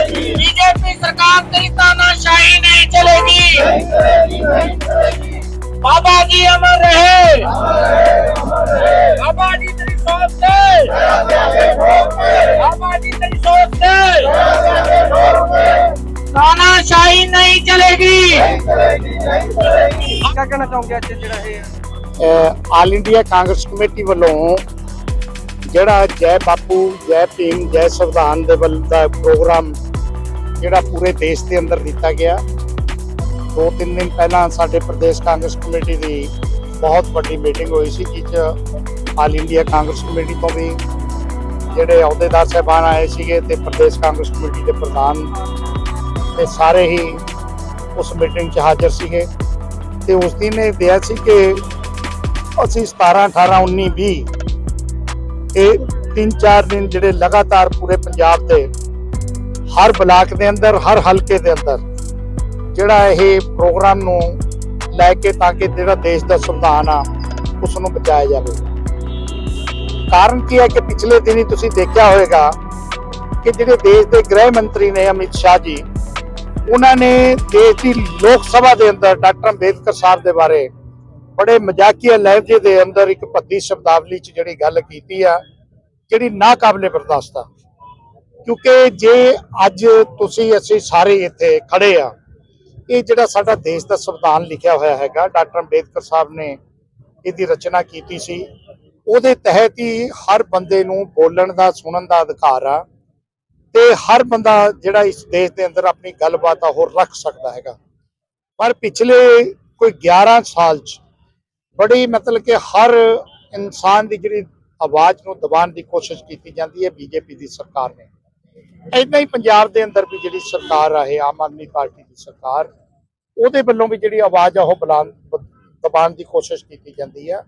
BJP सरकार तेरी तानाशाही नहीं चलेगी बाबा जी अमर रहे बाबा जी तेरी सोच से बाबा जी तेरी सोच से तानाशाही नहीं चलेगी क्या कहना चाहोगे आज ਜਿਹੜਾ ਇਹ ਆਲ ਇੰਡੀਆ ਕਾਂਗਰਸ ਕਮੇਟੀ ਵੱਲੋਂ ਜਿਹੜਾ ਜੈ ਬਾਪੂ, ਜੈ ਭੀਮ, ਜੈ ਸੰਵਿਧਾਨ ਦੇ ਵੱਲ ਦਾ ਪ੍ਰੋਗਰਾਮ ਜਿਹੜਾ ਪੂਰੇ ਦੇਸ਼ ਦੇ ਅੰਦਰ ਦਿੱਤਾ ਗਿਆ। ਦੋ ਤਿੰਨ ਦਿਨ ਪਹਿਲਾਂ ਸਾਡੇ ਪ੍ਰਦੇਸ਼ ਕਾਂਗਰਸ ਕਮੇਟੀ ਦੀ ਬਹੁਤ ਵੱਡੀ ਮੀਟਿੰਗ ਹੋਈ ਸੀ, ਜਿਸ 'ਚ ਆਲ ਇੰਡੀਆ ਕਾਂਗਰਸ ਕਮੇਟੀ ਤੋਂ ਵੀ ਜਿਹੜੇ ਅਹੁਦੇਦਾਰ ਸਹਿਬਾਨ ਆਏ ਸੀਗੇ ਤੇ ਪ੍ਰਦੇਸ਼ ਕਾਂਗਰਸ ਕਮੇਟੀ ਦੇ ਪ੍ਰਧਾਨ ਤੇ ਸਾਰੇ ਹੀ ਉਸ ਮੀਟਿੰਗ 'ਚ ਹਾਜ਼ਰ ਸੀਗੇ। ਤੇ ਉਸ ਦਿਨ ਇਹ ਦਿਆ ਸੀ ਕਿ ਅਸੀਂ 17 18 19 20 ਇਹ ਤਿੰਨ ਚਾਰ ਦਿਨ ਜਿਹੜੇ ਲਗਾਤਾਰ ਪੂਰੇ ਪੰਜਾਬ ਦੇ ਹਰ ਬਲਾਕ ਦੇ ਅੰਦਰ, ਹਰ ਹਲਕੇ ਦੇ ਅੰਦਰ ਜਿਹੜਾ ਇਹ ਪ੍ਰੋਗਰਾਮ ਨੂੰ ਲੈ ਕੇ ਤਾਂ ਕਿ ਜਿਹੜਾ ਦੇਸ਼ ਦਾ ਸੰਵਿਧਾਨ ਆ ਉਸ ਨੂੰ ਬਚਾਇਆ ਜਾਵੇ। ਕਾਰਨ ਕੀ ਹੈ ਕਿ ਪਿਛਲੇ ਦਿਨੀ ਤੁਸੀਂ ਦੇਖਿਆ ਹੋਵੇਗਾ ਕਿ ਜਿਹੜੇ ਦੇਸ਼ ਦੇ ਗ੍ਰਹਿ ਮੰਤਰੀ ਨੇ ਅਮਿਤ ਸ਼ਾਹ ਜੀ, ਉਹਨਾਂ ਨੇ ਦੇਸ਼ ਦੀ ਲੋਕ ਸਭਾ ਦੇ ਅੰਦਰ ਡਾਕਟਰ ਅੰਬੇਦਕਰ ਸਾਹਿਬ ਦੇ ਬਾਰੇ ਬੜੇ ਮਜ਼ਾਕੀਆ ਲਹਿਜੇ ਦੇ ਅੰਦਰ ਇੱਕ ਭੱਦੀ ਸ਼ਬਦਾਵਲੀ 'ਚ ਜਿਹੜੀ ਗੱਲ ਕੀਤੀ ਆ, ਜਿਹੜੀ ਨਾ ਕਾਬਲੇ ਬਰਦਾਸ਼ਤ ਆ। ਕਿਉਂਕਿ ਜੇ ਅੱਜ ਤੁਸੀਂ, ਅਸੀਂ ਸਾਰੇ ਇੱਥੇ ਖੜੇ ਆ, ਇਹ ਜਿਹੜਾ ਸਾਡਾ ਦੇਸ਼ ਦਾ ਸੰਵਿਧਾਨ ਲਿਖਿਆ ਹੋਇਆ ਹੈਗਾ, ਡਾਕਟਰ ਅੰਬੇਦਕਰ ਸਾਹਿਬ ਨੇ ਇਹਦੀ ਰਚਨਾ ਕੀਤੀ ਸੀ, ਉਹਦੇ ਤਹਿਤ ਹੀ ਹਰ ਬੰਦੇ ਨੂੰ ਬੋਲਣ ਦਾ, ਸੁਣਨ ਦਾ ਅਧਿਕਾਰ ਆ, ਤੇ ਹਰ ਬੰਦਾ ਜਿਹੜਾ ਇਸ ਦੇਸ਼ ਦੇ ਅੰਦਰ ਆਪਣੀ ਗੱਲਬਾਤ ਆ ਹੋਰ ਰੱਖ ਸਕਦਾ ਹੈਗਾ। ਪਰ ਪਿਛਲੇ ਕੋਈ 11 ਸਾਲ ਚ ਬੜੀ ਮਤਲਬ ਕਿ ਹਰ ਇਨਸਾਨ ਦੀ ਜਿਹੜੀ ਆਵਾਜ਼ ਨੂੰ ਦਬਾਉਣ ਦੀ ਕੋਸ਼ਿਸ਼ ਕੀਤੀ ਜਾਂਦੀ ਹੈ ਬੀਜੇਪੀ ਦੀ ਸਰਕਾਰ ਨੇ। ਏਦਾਂ ਹੀ ਪੰਜਾਬ ਦੇ ਅੰਦਰ ਵੀ ਜਿਹੜੀ ਸਰਕਾਰ ਆ, ਇਹ ਆਮ ਆਦਮੀ ਪਾਰਟੀ ਦੀ ਸਰਕਾਰ, ਉਹਦੇ ਵੱਲੋਂ ਵੀ ਜਿਹੜੀ ਆਵਾਜ਼ ਆ, ਉਹ ਬੁਲੰਦ ਦਬਾਉਣ ਦੀ ਕੋਸ਼ਿਸ਼ ਕੀਤੀ ਜਾਂਦੀ ਹੈ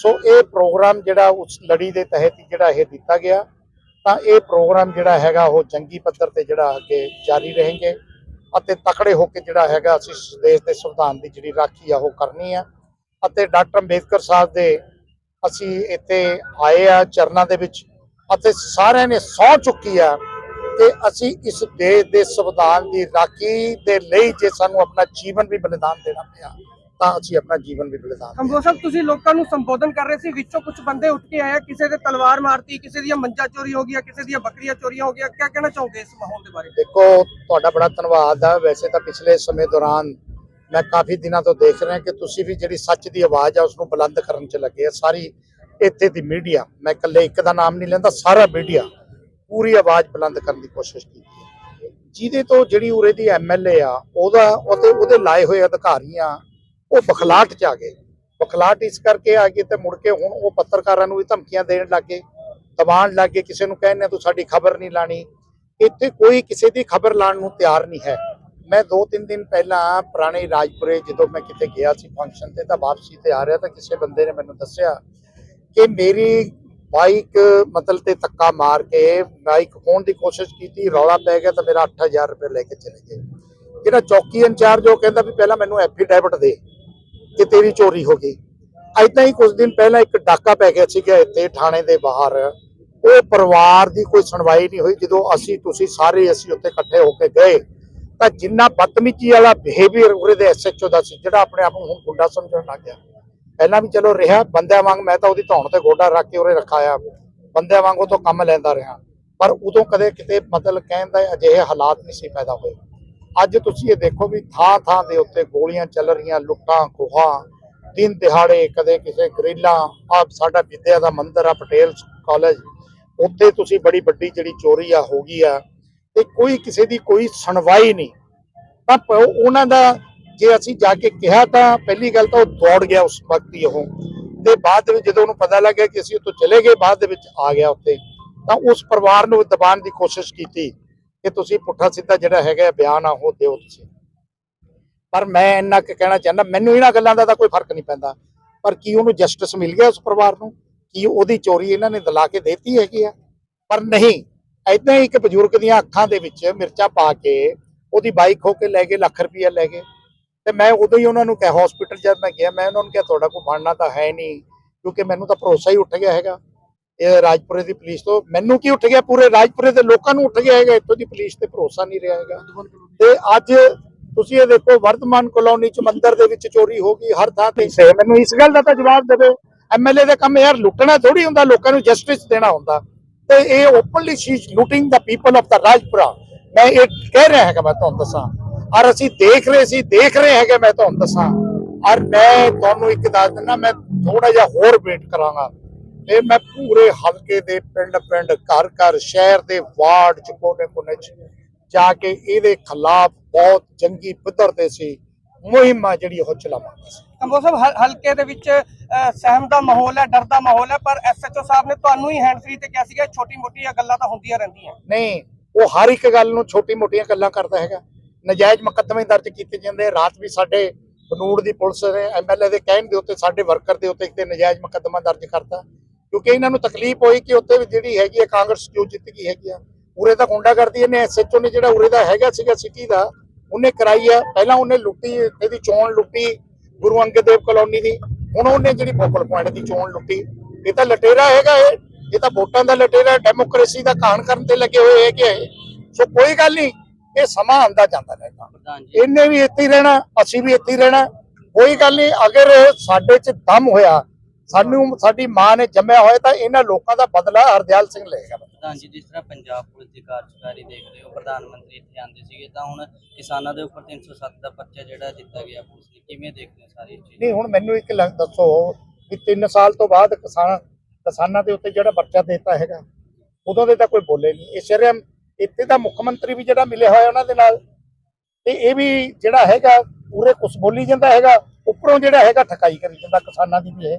ਸੋ ਇਹ ਪ੍ਰੋਗਰਾਮ ਜਿਹੜਾ ਉਸ ਲੜੀ ਦੇ ਤਹਿਤ ਹੀ ਜਿਹੜਾ ਇਹ ਦਿੱਤਾ ਗਿਆ, ਤਾਂ ਇਹ ਪ੍ਰੋਗਰਾਮ ਜਿਹੜਾ ਹੈਗਾ ਉਹ ਜੰਗੀ ਪੱਧਰ ਤੇ ਜਿਹੜਾ ਅੱਗੇ ਜਾਰੀ ਰਹੇਗੇ ਅਤੇ ਤਕੜੇ ਹੋ ਕੇ ਜਿਹੜਾ ਹੈਗਾ ਅਸੀਂ ਦੇਸ਼ ਦੇ ਸੰਵਿਧਾਨ ਦੀ ਜਿਹੜੀ ਰਾਖੀ ਆ, ਉਹ ਕਰਨੀ ਆ। ਅਤੇ ਡਾਕਟਰ ਅੰਬੇਦਕਰ ਸਾਹਿਬ ਦੇ ਅਸੀਂ ਇੱਥੇ ਆਏ ਆ ਚਰਨਾਂ ਦੇ ਵਿੱਚ ਅਤੇ ਸਾਰਿਆਂ ਨੇ ਸਹੁੰ ਚੁੱਕੀ ਆ ਕਿ ਅਸੀਂ ਇਸ ਦੇਸ਼ ਦੇ ਸੰਵਿਧਾਨ ਦੀ ਰਾਖੀ ਦੇ ਲਈ ਜੇ ਸਾਨੂੰ ਆਪਣਾ ਜੀਵਨ ਵੀ ਬਲੀਦਾਨ ਦੇਣਾ ਪਿਆ ਤਾਂ ਅਸੀਂ ਆਪਣਾ ਜੀਵਨ ਵੀ ਬਲੀਦਾਨ ਕੰਬੋ ਸਾਹਿਬ ਤੁਸੀਂ ਲੋਕਾਂ ਨੂੰ ਸੰਬੋਧਨ ਕਰ ਰਹੇ ਸੀ ਵਿੱਚੋਂ ਕੁਝ ਬੰਦੇ ਉੱਠ ਕੇ ਆਏ ਕਿਸੇ ਦੇ ਤਲਵਾਰ ਮਾਰਤੀ ਕਿਸੇ ਦੀਆਂ ਮੰਜਾ ਚੋਰੀ ਹੋ ਗਿਆ ਕਿਸੇ ਦੀਆਂ ਬੱਕਰੀਆਂ ਚੋਰੀਆਂ ਹੋ ਗਿਆ ਕੀ ਕਹਿਣਾ ਚਾਹੋਗੇ ਇਸ ਮਾਹੌਲ ਦੇ ਬਾਰੇ? ਦੇਖੋ ਤੁਹਾਡਾ ਬੜਾ ਧੰਨਵਾਦ ਆ। ਵੈਸੇ ਤਾਂ ਪਿਛਲੇ ਸਮੇਂ ਦੌਰਾਨ ਮੈਂ ਕਾਫੀ ਦਿਨਾਂ ਤੋਂ ਦੇਖ ਰਿਹਾ ਕਿ ਤੁਸੀਂ ਵੀ ਜਿਹੜੀ ਸੱਚ ਦੀ ਆਵਾਜ਼ ਆ ਉਸ ਨੂੰ ਬੁਲੰਦ ਕਰਨ 'ਚ ਲੱਗੇ ਆ। ਸਾਰੀ ਇੱਥੇ ਦੀ ਮੀਡੀਆ, ਮੈਂ ਇਕੱਲੇ ਇੱਕ ਦਾ ਨਾਮ ਨਹੀਂ ਲੈਂਦਾ, ਸਾਰਾ ਮੀਡੀਆ ਪੂਰੀ ਆਵਾਜ਼ ਬੁਲੰਦ ਕਰਨ ਦੀ ਕੋਸ਼ਿਸ਼ ਕੀਤੀ ਜਿਹਦੇ ਤੋਂ ਜਿਹੜੀ ਉਰੇ ਦੀ ਐਮਐਲਏ ਆ, ਉਹਦਾ, ਉਹਦੇ ਉਹਦੇ ਲਾਏ ਹੋਏ ਅਧਿਕਾਰੀ ਆ ਉਹ ਬਖਲਾਟ 'ਚ ਆ ਗਏ। ਬਖਲਾਟ ਇਸ ਕਰਕੇ ਆ ਗਏ ਤੇ ਮੁੜ ਕੇ ਹੁਣ ਉਹ ਪੱਤਰਕਾਰਾਂ ਨੂੰ ਵੀ ਧਮਕੀਆਂ ਦੇਣ ਲੱਗੇ ਦਬਾਣ ਲੱਗੇ, ਕਿਸੇ ਨੂੰ ਕਹਿੰਦੇ ਤੂੰ ਸਾਡੀ ਖਬਰ ਨਹੀਂ ਲਾਣੀ। ਇੱਥੇ ਕੋਈ ਕਿਸੇ ਦੀ ਖਬਰ ਲਾਣ ਨੂੰ ਤਿਆਰ ਨਹੀਂ ਹੈ। ਮੈਂ 2-3 ਦਿਨ ਪਹਿਲਾਂ ਪੁਰਾਣੇ ਰਾਜਪੁਰੇ ਜਦੋਂ ਮੈਂ ਕਿਤੇ ਗਿਆ ਸੀ ਫੰਕਸ਼ਨ ਤੇ ਤਾਂ ਵਾਪਸੀ ਤੇ ਆ ਰਿਹਾ ਤਾਂ ਕਿਸੇ ਬੰਦੇ ਨੇ ਮੈਨੂੰ ਦੱਸਿਆ ਕਿ ਮੇਰੀ ਬਾਈਕ ਮਤਲਬ ਤੇ ਧੱਕਾ ਮਾਰ ਕੇ ਬਾਈਕ ਹੋਣ ਦੀ ਕੋਸ਼ਿਸ਼ ਕੀਤੀ, ਰੌਲਾ ਪੈ ਗਿਆ ਤਾਂ ਮੇਰਾ 8000 ਰੁਪਏ ਲੈ ਕੇ ਚਲੇ ਗਏ। ਜਿਹੜਾ ਚੌਕੀ ਇੰਚਾਰਜ ਉਹ ਕਹਿੰਦਾ ਵੀ ਪਹਿਲਾਂ ਮੈਨੂੰ ਐਫੀਡੈਵਿਟ ਦੇ ਕਿ ਤੇਰੀ ਚੋਰੀ ਹੋ ਗਈ। ਐਦਾਂ ਹੀ ਕੁਝ ਦਿਨ ਪਹਿਲਾਂ ਇੱਕ ਡਾਕਾ ਪੈ ਗਿਆ ਸੀਗਾ ਇੱਥੇ, ਥਾਣੇ ਦੇ ਬਾਹਰ। ਉਹ ਪਰਿਵਾਰ ਦੀ ਕੋਈ ਸੁਣਵਾਈ ਨਹੀਂ ਹੋਈ, ਜਦੋਂ ਅਸੀਂ, ਤੁਸੀਂ ਸਾਰੇ ਅਸੀਂ ਉੱਥੇ ਇਕੱਠੇ ਹੋ ਕੇ ਗਏ। ਤਾਂ ਜਿੰਨਾ ਬਦਤਮੀਜ਼ੀ ਵਾਲਾ ਬਿਹੇਵੀਅਰ ਉਰੇ ਦੇ ਐਸਐਚਓ ਦਾ ਸੀ, ਜਿਹੜਾ ਆਪਣੇ ਆਪ ਨੂੰ ਹੁਣ ਗੁੰਡਾ ਸਮਝਣ ਲੱਗ ਗਿਆ। ਪਹਿਲਾਂ ਵੀ ਚਲੋ ਰਿਹਾ, ਬੰਦਿਆਂ ਵਾਂਗ ਮੈਂ ਤਾਂ ਉਹਦੀ ਧੌਣ ਤੇ ਗੋਡਾ ਰੱਖ ਕੇ ਉਰੇ ਰੱਖਾਇਆ ਬੰਦਿਆਂ ਵਾਂਗ ਉਹ ਤੋਂ ਕੰਮ ਲੈਂਦਾ ਰਿਹਾ। ਪਰ ਉਦੋਂ ਕਦੇ ਕਿਤੇ ਮਤਲਬ ਕਹਿਣ ਦਾ ਅਜਿਹੇ ਹਾਲਾਤ ਨਹੀਂ ਸੀ ਪੈਦਾ ਹੋਏ। ਅੱਜ ਤੁਸੀਂ ਇਹ ਦੇਖੋ ਵੀ ਥਾਂ ਥਾਂ ਦੇ ਉੱਤੇ ਗੋਲੀਆਂ ਚੱਲ ਰਹੀਆਂ, ਲੁੱਟਾਂ, ਖੋਹਾਂ, ਦਿਨ ਦਿਹਾੜੇ, ਕਦੇ ਕਿਸੇ ਗਰੀਲਾ ਆ ਸਾਡਾ ਵਿਦਿਆ ਦਾ ਮੰਦਿਰ ਆ, ਪਟੇਲ ਕਾਲਜ ਉੱਥੇ ਤੁਸੀਂ ਬੜੀ ਵੱਡੀ ਜਿਹੜੀ ਚੋਰੀ ਆ, ਹੋ ਗਈ ਆ। ਤੇ ਕੋਈ ਕਿਸੇ ਦੀ ਕੋਈ ਸੁਣਵਾਈ ਨਹੀਂ। ਤਾਂ ਉਹਨਾਂ ਦਾ ਜੇ ਅਸੀਂ ਜਾ ਕੇ ਕਿਹਾ ਤਾਂ ਪਹਿਲੀ ਗੱਲ ਤਾਂ ਉਹ ਦੌੜ ਗਿਆ ਉਸ ਵਕਤ ਹੀ ਉਹ। ਤੇ ਬਾਅਦ ਵਿੱਚ ਜਦੋਂ ਉਹਨੂੰ ਪਤਾ ਲੱਗਿਆ ਕਿ ਅਸੀਂ ਉੱਥੋਂ ਚਲੇ ਗਏ, ਬਾਅਦ ਦੇ ਵਿੱਚ ਆ ਗਿਆ ਉੱਥੇ, ਤਾਂ ਉਸ ਪਰਿਵਾਰ ਨੂੰ ਦਬਾਉਣ ਦੀ ਕੋਸ਼ਿਸ਼ ਕੀਤੀ ਕਿ ਤੁਸੀਂ ਪੁੱਠਾ ਸਿੱਧਾ ਜਿਹੜਾ ਹੈਗਾ ਬਿਆਨ ਆ, ਉਹ ਦਿਓ ਤੁਸੀਂ। ਪਰ ਮੈਂ ਇੰਨਾ ਕੁ ਕਹਿਣਾ ਚਾਹੁੰਦਾ, ਮੈਨੂੰ ਇਹਨਾਂ ਗੱਲਾਂ ਦਾ ਤਾਂ ਕੋਈ ਫ਼ਰਕ ਨਹੀਂ ਪੈਂਦਾ। ਪਰ ਕੀ ਉਹਨੂੰ ਜਸਟਿਸ ਮਿਲ ਗਿਆ ਉਸ ਪਰਿਵਾਰ ਨੂੰ? ਕੀ ਉਹਦੀ ਚੋਰੀ ਇਹਨਾਂ ਨੇ ਦਲਾ ਕੇ ਦੇਤੀ ਹੈਗੀ ਆ? ਪਰ ਨਹੀਂ ਐਦਾਂ ਹੀ ਇੱਕ ਬਜ਼ੁਰਗ ਦੀਆਂ ਅੱਖਾਂ ਦੇ ਵਿੱਚ ਮਿਰਚਾਂ ਪਾ ਕੇ ਉਹਦੀ ਬਾਈਕ ਖੋ ਕੇ ਲੈ ਗਏ, ਲੱਖ ਰੁਪਇਆ ਲੈ ਗਏ। ਤੇ ਮੈਂ ਉਦੋਂ ਹੀ ਉਹਨਾਂ ਨੂੰ ਕਿਹਾ ਹਸਪੀਟਲ ਜਦ ਮੈਂ ਗਿਆ, ਮੈਂ ਉਹਨਾਂ ਨੂੰ ਕਿਹਾ, ਤੁਹਾਡਾ ਕੋਈ ਫੜਨਾ ਤਾਂ ਹੈ ਨਹੀਂ, ਕਿਉਂਕਿ ਮੈਨੂੰ ਤਾਂ ਭਰੋਸਾ ਹੀ ਉੱਠ ਗਿਆ ਹੈਗਾ। ਇਹ ਰਾਜਪੁਰੇ ਦੀ ਪੁਲਿਸ ਤੋਂ ਮੈਨੂੰ ਕੀ ਉੱਠ ਗਿਆ? ਪੂਰੇ ਰਾਜਪੁਰੇ ਦੇ ਲੋਕਾਂ ਨੂੰ ਉੱਠ ਗਿਆ ਹੈਗਾ, ਇੱਥੋਂ ਦੀ ਪੁਲਿਸ ਤੇ ਭਰੋਸਾ ਨਹੀਂ ਰਿਹਾ ਹੈਗਾ। ਤੇ ਅੱਜ ਤੁਸੀਂ ਇਹ ਦੇਖੋ ਵਰਤਮਾਨ ਕਲੋਨੀ ਚ ਮੰਦਰ ਦੇ ਵਿੱਚ ਚੋਰੀ ਹੋ ਗਈ, ਹਰ ਥਾਂ ਤੇ ਮੈਨੂੰ ਇਸ ਗੱਲ ਦਾ ਤਾਂ ਜਵਾਬ ਦੇਵੇ। ਐਮਐਲਏ ਦਾ ਕੰਮ ਯਾਰ ਲੁੱਟਣਾ ਥੋੜੀ ਹੁੰਦਾ, ਲੋਕਾਂ ਨੂੰ ਜਸਟਿਸ ਦੇਣਾ ਹੁੰਦਾ। ਤੇ ਇਹ openly she looting the people of the Rajpura ਮੈਂ ਇਹ ਕਹਿ ਰਿਹਾ ਹੈਗਾ ਮੈਂ ਤੁਹਾਨੂੰ ਦੱਸਾਂ। ਔਰ ਅਸੀਂ ਦੇਖ ਰਹੇ ਸੀ, ਦੇਖ ਰਹੇ ਹੈਗੇ ਮੈਂ ਤੁਹਾਨੂੰ ਦੱਸਾਂ। ਔਰ ਮੈਂ ਤੁਹਾਨੂੰ ਇੱਕ ਦੱਸ ਦਿੰਦਾ, ਮੈਂ ਥੋੜਾ ਜਿਹਾ ਹੋਰ ਵੇਟ ਕਰਾਂਗਾ। ਇਹ ਮੈਂ ਪੂਰੇ ਹਲਕੇ ਦੇ ਪਿੰਡ ਪਿੰਡ ਘਰ ਘਰ ਸ਼ਹਿਰ ਦੇ ਵਾਰਡ ਚ ਕੋਨੇ ਕੋਨੇ ਚ ਜਾ ਕੇ ਇਹਦੇ ਖਿਲਾਫ ਬਹੁਤ ਜੰਗੀ ਪੱਧਰ ਤੇ ਸੀ। ਮੁਹਿੰਮ ਆ ਜਿਹੜੀ ਉਹ ਚਲਾਵਾਂਗੇ ਕੰਬੋ ਸਾਹਿਬ ਹਲ- ਹਲਕੇ ਦੇ ਵਿੱਚ ਸਹਿਮ ਦਾ ਮਾਹੌਲ ਹੈ ਡਰ ਦਾ ਮਾਹੌਲ ਹੈ ਪਰ ਐਸਐਚਓ ਸਾਹਿਬ ਨੇ ਤੁਹਾਨੂੰ ਹੀ ਹੈਂਡ ਫ੍ਰੀ ਤੇ ਕਿਹਾ ਸੀਗਾ ਛੋਟੀ ਮੋਟੀਆਂ ਗੱਲਾਂ ਤਾਂ ਹੁੰਦੀਆਂ ਰਹਿੰਦੀਆਂ। ਨਹੀਂ ਉਹ ਹਰ ਇੱਕ ਗੱਲ ਨੂੰ ਛੋਟੀ ਮੋਟੀਆਂ ਗੱਲਾਂ ਕਰਦਾ ਹੈਗਾ। ਨਜਾਇਜ਼ ਮੁਕੱਦਮੇ ਦਰਜ ਕੀਤੇ ਜਾਂਦੇ ਰਾਤ ਵੀ ਸਾਡੇ ਬਨੂੜ ਦੀ ਪੁਲਿਸ ਨੇ ਐਮਐਲਏ ਦੇ ਕਹਿਣ ਦੇ ਉੱਤੇ ਸਾਡੇ ਵਰਕਰ ਦੇ ਉੱਤੇ ਕਿਤੇ ਨਜਾਇਜ਼ ਮੁਕੱਦਮਾ ਦਰਜ ਕਰਤਾ। ਕਿਉਂਕਿ ਇਹਨਾਂ ਨੂੰ ਤਕਲੀਫ ਹੋਈ ਕਿ ਉੱਤੇ ਵੀ ਜਿਹੜੀ ਹੈਗੀ ਹੈ ਕਾਂਗਰਸ ਜੋ ਜਿੱਤ ਗਈ ਹੈਗੀ ਆ ਉਰੇ ਤਾਂ ਗੁੰਡਾ ਕਰਦੀ ਇਹਨੇ ਐਸਐਚਓ ਨੇ ਜਿਹੜਾ ਉਰੇ ਦਾ ਹੈਗਾ ਸੀਗਾ ਸਿਟੀ ਦਾ ਉਹਨੇ ਕਰਾਈ ਆ। ਪਹਿਲਾਂ ਉਹਨੇ ਲੁੱਟੀ ਇਹਦੀ ਚੋਣ ਲੁੱਟੀ ਗੁਰੂ ਅੰਗਦ ਦੇਵ ਕਲੋਨੀ ਦੀ। ਹੁਣ ਉਹਨੇ ਜਿਹੜੀ ਫੋਕਲ ਪੁਆਇੰਟ ਦੀ ਚੋਣ ਲੁੱਟੀ। ਇਹ ਤਾਂ ਲਟੇਰਾ ਹੈਗਾ ਇਹ। ਇਹ ਤਾਂ ਵੋਟਾਂ ਦਾ ਲਟੇਰਾ ਡੈਮੋਕ੍ਰੇਸੀ ਦਾ ਕਾਣ ਕਰਨ ਤੇ ਲੱਗੇ ਹੋਏ ਹੈਗੇ ਇਹ। ਸੋ ਕੋਈ ਗੱਲ ਨਹੀਂ ਇਹ ਸਮਾਂ ਆਂਦਾ ਜਾਂਦਾ ਰਹੇਗਾ ਇਹਨੇ ਵੀ ਇੱਥੇ ਹੀ ਰਹਿਣਾ ਅਸੀਂ ਵੀ ਇੱਥੇ ਹੀ ਰਹਿਣਾ। ਕੋਈ ਗੱਲ ਨਹੀਂ ਅਗਰ ਸਾਡੇ 'ਚ ਦਮ ਹੋਇਆ ਸਾਨੂੰ ਸਾਡੀ ਮਾਂ ਨੇ ਜੰਮਿਆ ਹੋਇਆ ਤਾਂ ਇਹਨਾਂ ਲੋਕਾਂ ਦਾ ਬਦਲਾ ਹਰਦਿਆਲ ਸਿੰਘ ਲਏਗਾ। ਪ੍ਰਧਾਨ ਜੀ ਜਿਸ ਤਰ੍ਹਾਂ ਪੰਜਾਬ ਪੁਲਿਸ ਦੀ ਕਾਰਜਕਾਰੀ ਦੇਖ ਹੋ, ਪ੍ਰਧਾਨ ਮੰਤਰੀ ਇੱਥੇ ਆਉਂਦੇ ਸੀਗੇ, ਤਾਂ ਹੁਣ ਕਿਸਾਨਾਂ ਦੇ ਉੱਪਰ 307 ਦਾ ਪਰਚਾ ਜਿਹੜਾ ਦਿੱਤਾ ਗਿਆ ਪੁਲਿਸ ਨੇ, ਕਿਵੇਂ ਦੇਖਦੇ ਹੋ ਸਾਰੀ ਚੀਜ਼? ਨਹੀਂ, ਹੁਣ ਮੈਨੂੰ ਇੱਕ ਲੱਗ ਦੱਸੋ ਕਿ 3 ਸਾਲ ਤੋਂ ਬਾਅਦ ਕਿਸਾਨ, ਕਿਸਾਨਾਂ ਦੇ ਉੱਤੇ ਜਿਹੜਾ ਬੱਚਾ ਦਿੱਤਾ ਹੈਗਾ, ਉਦੋਂ ਦੇ ਤਾਂ ਕੋਈ ਬੋਲੇ ਨਹੀਂ। ਇਹ ਸ਼ਰਮ ਇੱਥੇ ਦਾ ਮੁੱਖ ਮੰਤਰੀ ਵੀ ਜਿਹੜਾ ਮਿਲਿਆ ਹੋਇਆ ਉਹਨਾਂ ਦੇ ਨਾਲ, ਤੇ ਇਹ ਵੀ ਜਿਹੜਾ ਹੈਗਾ, ਪੂਰੇ ਕੁਛ ਬੋਲੀ ਜਾਂਦਾ ਹੈਗਾ, ਉੱਪਰੋਂ ਜਿਹੜਾ ਹੈਗਾ ਠਕਾਈ ਕਰੀ ਜਾਂਦਾ ਕਿਸਾਨਾਂ ਦੀ ਵੀ ਇਹ।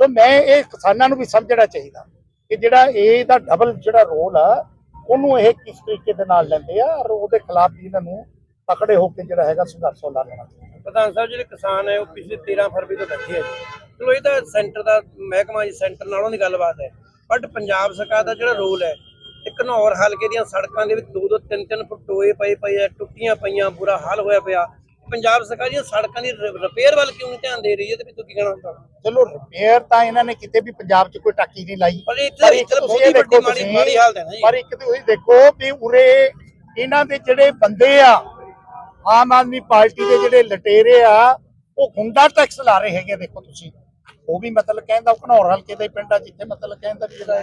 ਸੋ ਮੈਂ ਇਹ ਕਿਸਾਨਾਂ ਨੂੰ ਵੀ ਸਮਝਣਾ ਚਾਹੀਦਾ। ਕਿ ਜਿਹੜਾ ਇਹ ਦਾ ਡਬਲ ਜਿਹੜਾ ਰੋਲ ਆ, ਉਹਨੂੰ ਇਹ ਕਿਸ ਤਰੀਕੇ ਦੇ ਨਾਲ ਲੈਂਦੇ ਆ ਔਰ ਉਹਦੇ ਖਿਲਾਫ ਵੀ ਇਹਨਾਂ ਨੂੰ ਤਕੜੇ ਹੋ ਕੇ ਜਿਹੜਾ ਹੈਗਾ ਸੰਘਰਸ਼ ਉਹ ਲੜਨਾ ਪ੍ਰਧਾਨ ਸਾਹਿਬ, ਜਿਹੜੇ ਕਿਸਾਨ ਹੈ, ਉਹ ਪਿਛਲੇ 13 ਫਰਵਰੀ ਤੋਂ ਬੈਠੇ ਆ ਚਲੋ, ਇਹ ਤਾਂ ਸੈਂਟਰ ਦਾ ਮਹਿਕਮਾ ਜੀ, ਸੈਂਟਰ ਨਾਲੋਂ ਦੀ ਗੱਲਬਾਤ ਹੈ। ਬਟ ਪੰਜਾਬ ਸਰਕਾਰ ਦਾ ਜਿਹੜਾ ਰੋਲ ਹੈ ਤੇ ਘਨੌਰ ਹਲਕੇ ਦੀਆਂ ਸੜਕਾਂ ਦੇ ਵਿੱਚ ਦੋ ਦੋ ਤਿੰਨ ਤਿੰਨ ਫੁੱਟ ਟੋਏ ਪਏ ਪਏ ਆ, ਟੁੱਟੀਆਂ ਪਈਆਂ, ਬੁਰਾ ਹਾਲ ਹੋਇਆ ਪਿਆ। ਪੰਜਾਬ ਸਰਕਾਰ ਦੀਆਂ ਸੜਕਾਂ ਦੀ ਰਿਪੇਅਰ ਵੱਲ ਕਿਉਂ ਨਹੀਂ ਧਿਆਨ ਦੇ ਰਹੀ ਹੈ ਤੇ ਵੀ ਤੂੰ ਕੀ ਕਹਿਣਾ ਚਾਹੁੰਦਾ ਚਲੋ ਰਿਪੇਅਰ ਤਾਂ ਇਹਨਾਂ ਨੇ ਕਿਤੇ ਵੀ ਪੰਜਾਬ 'ਚ ਕੋਈ ਟਾਕੀ ਨਹੀਂ ਲਾਈ। ਪਰ ਇੱਕ ਤੁਸੀਂ ਬਹੁਤ ਇਹ ਦੇਖੋ ਮਾੜੀ ਤੁਸੀਂ, ਮਾੜੀ ਹਾਲਤ ਹੈ ਨਾ ਜੀ। ਪਰ ਇੱਕ ਤੁਸੀਂ ਦੇਖੋ ਵੀ ਉਰੇ ਇਹਨਾਂ ਦੇ ਜਿਹੜੇ ਬੰਦੇ ਆ ਆਮ ਆਦਮੀ ਪਾਰਟੀ ਦੇ ਜਿਹੜੇ ਲਟੇਰੇ ਆ ਉਹ ਗੁੰਡਾ ਟੈਕਸ ਲਾ ਰਹੇ ਹੈਗੇ ਦੇਖੋ ਤੁਸੀਂ। ਉਹ ਵੀ ਮਤਲਬ ਕਹਿੰਦਾ ਉਹ ਘਨੌਰ ਹਲਕੇ ਦੇ ਪਿੰਡ ਆ ਜਿੱਥੇ ਮਤਲਬ ਕਹਿੰਦਾ ਵੀ ਜਿਹੜਾ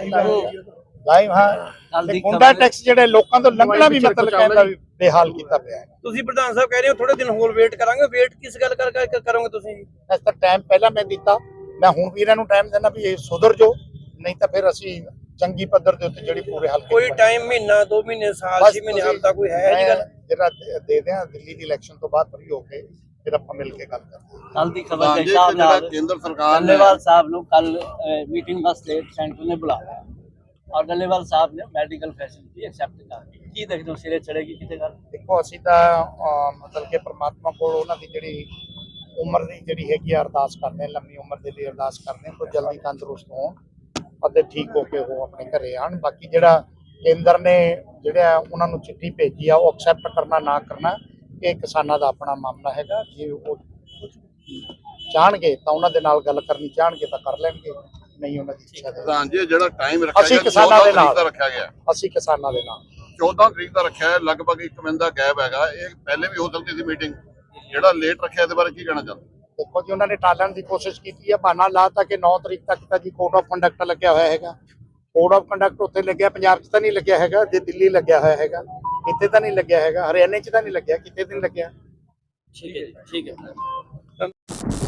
ਲਾਈਵ ਹਾਂ। ਤੇ ਦੀ ਗੁੰਡਾ ਟੈਕਸ ਜਿਹੜੇ ਲੋਕਾਂ ਤੋਂ ਲੰਘਣਾ ਵੀ ਮਤਲਬ ਕਹਿੰਦਾ ਵੀ ਬੇਹਾਲ ਕੀਤਾ ਪਿਆ ਹੈ। ਤੁਸੀਂ ਪ੍ਰਧਾਨ ਸਾਹਿਬ ਕਹਿ ਰਹੇ ਹੋ ਥੋੜੇ ਦਿਨ ਹੋਰ ਵੇਟ ਕਰਾਂਗੇ। ਵੇਟ ਕਿਸ ਗੱਲ ਕਰ ਕਰ ਕਰੋਗੇ ਤੁਸੀਂ? ਇਸ ਤਾਂ ਟਾਈਮ ਪਹਿਲਾਂ ਮੈਂ ਦਿੱਤਾ। ਮੈਂ ਹੁਣ ਵੀ ਇਹਨਾਂ ਨੂੰ ਟਾਈਮ ਦੇਣਾ ਵੀ ਇਹ ਸੁਧਰ ਜੋ ਨਹੀਂ ਤਾਂ ਫਿਰ ਅਸੀਂ ਚੰਗੀ ਪੱਧਰ ਦੇ ਉੱਤੇ ਜਿਹੜੀ ਪੂਰੇ ਹਲਕੇ ਕੋਈ ਦੀ। ਟਾਈਮ ਮਹੀਨਾ 2 ਮਹੀਨੇ ਸਾਲ ਬਸ 6 ਮਹੀਨੇ ਤੁਸੀਂ- ਹਫਤਾ ਕੋਈ ਹੈ ਜੀ ਗੱਲ। ਜਿਹੜਾ ਦੇ- ਦੇ ਦਿਆਂ ਦਿੱਲੀ ਦੀ ਇਲੈਕਸ਼ਨ ਤੋਂ ਬਾਅਦ ਫਰੀ ਹੋ ਕੇ ਫਿਰ ਆਪਾਂ ਮਿਲ ਕੇ ਗੱਲ ਕਰਦੇ ਹਾਂ। ਕੱਲ ਦੀ ਖਬਰ ਦੇ ਜੀ ਹਿਸਾਬ ਨਾਲ ਕੇਂਦਰ ਸਰਕਾਰ ਨੇ ਡੱਲੇਵਾਲ ਸਾਹਿਬ ਨੂੰ ਕੱਲ ਮੀਟਿੰਗ ਵਾਸਤੇ ਸੈਂਟਰ ਨੇ ਬੁਲਾਇਆ। ਔਰ ਡੱਲੇਵਾਲ ਸਾਹਿਬ ਨੇ ਮੈਡੀਕਲ ਫੈਸਿਲਿਟੀ ਐਕਸੈਪਟ ਕਰ ਲਈ ਕੀ ਦੇਖਦੇ ਹੋ? ਸਿਰੇ ਚੜੇਗੀ ਕਿਤੇ ਗੱਲ? ਦੇਖੋ, ਅਸੀਂ ਤਾਂ ਮਤਲਬ ਕਿ ਪ੍ਰਮਾਤਮਾ ਕੋਲ ਉਹਨਾਂ ਦੀ ਜਿਹੜੀ ਉਮਰ ਦੀ ਜਿਹੜੀ ਹੈਗੀ ਆ, ਅਰਦਾਸ ਕਰਦੇ ਹਾਂ, ਲੰਮੀ ਉਮਰ ਦੇ ਲਈ ਅਰਦਾਸ ਕਰਦੇ ਹਾਂ, ਕੋਈ ਜਲਦੀ ਤੰਦਰੁਸਤ ਹੋਣ ਅਤੇ ਠੀਕ ਹੋ ਕੇ ਉਹ ਆਪਣੇ ਘਰੇ ਆਣ। ਬਾਕੀ ਜਿਹੜਾ ਕੇਂਦਰ ਨੇ ਜਿਹੜਾ ਉਹਨਾਂ ਨੂੰ ਚਿੱਠੀ ਭੇਜੀ ਆ, ਉਹ ਐਕਸੈਪਟ ਕਰਨਾ, ਨਾ ਕਰਨਾ, ਇਹ ਕਿਸਾਨਾਂ ਦਾ ਆਪਣਾ ਮਾਮਲਾ ਹੈਗਾ। ਜੇ ਉਹ ਚਾਹਣਗੇ ਤਾਂ ਉਹਨਾਂ ਦੇ ਨਾਲ ਗੱਲ ਕਰਨੀ, ਚਾਹਣਗੇ ਤਾਂ ਕਰ ਲੈਣਗੇ। ਨਹੀਂ ਉਹਨਾਂ ਦੀ ਇੱਛਾ ਦੇ ਪ੍ਰਧਾਨ ਜੀ ਇਹ ਜਿਹੜਾ ਟਾਈਮ ਰੱਖਿਆ ਅਸੀਂ ਗਿਆ ਕਿਸਾਨਾਂ 14 ਦੇ ਤਰੀਕ ਨਾਲ। ਦਾ ਰੱਖਿਆ ਗਿਆ। ਅਸੀਂ ਕਿਸਾਨਾਂ ਦੇ ਨਾਲ। 14 ਤਰੀਕ ਦਾ ਰੱਖਿਆ ਹੈ ਲਗਭਗ ਇੱਕ ਮਹੀਨੇ ਦਾ ਗੈਪ ਹੈਗਾ। ਇਹ ਪਹਿਲੇ ਵੀ ਹੋ ਸਕਦੀ ਸੀ ਮੀਟਿੰਗ ਜਿਹੜਾ ਲੇਟ ਰੱਖਿਆ ਇਹਦੇ ਬਾਰੇ ਕੀ ਕਹਿਣਾ ਚਾਹੁੰਦੇ ਦੇਖੋ ਜੀ ਉਹਨਾਂ ਨੇ ਟਾਲਣ ਦੀ ਕੋਸ਼ਿਸ਼ ਕੀਤੀ ਹੈ। ਬਹਾਨਾ ਲਾਤਾ ਕਿ 9 ਤਰੀਕ ਤੱਕ ਤਾਂ ਜੀ ਕੋਡ ਆਫ ਕੰਡਕਟ ਲੱਗਿਆ ਹੋਇਆ ਹੈਗਾ। ਕੋਡ ਆਫ ਕੰਡਕਟ ਉੱਥੇ ਲੱਗਿਆ ਪੰਜਾਬ 'ਚ ਤਾਂ ਨਹੀਂ ਲੱਗਿਆ ਹੈਗਾ ਜੇ ਦਿੱਲੀ ਲੱਗਿਆ ਹੋਇਆ ਹੈਗਾ। ਇੱਥੇ ਤਾਂ ਨਹੀਂ ਲੱਗਿਆ ਹੈਗਾ ਹਰਿਆਣੇ 'ਚ ਤਾਂ ਨਹੀਂ ਲੱਗਿਆ ਕਿਤੇ ਨਹੀਂ ਲੱਗਿਆ। ਠੀਕ ਹੈ ਜੀ ਠੀਕ ਹੈ।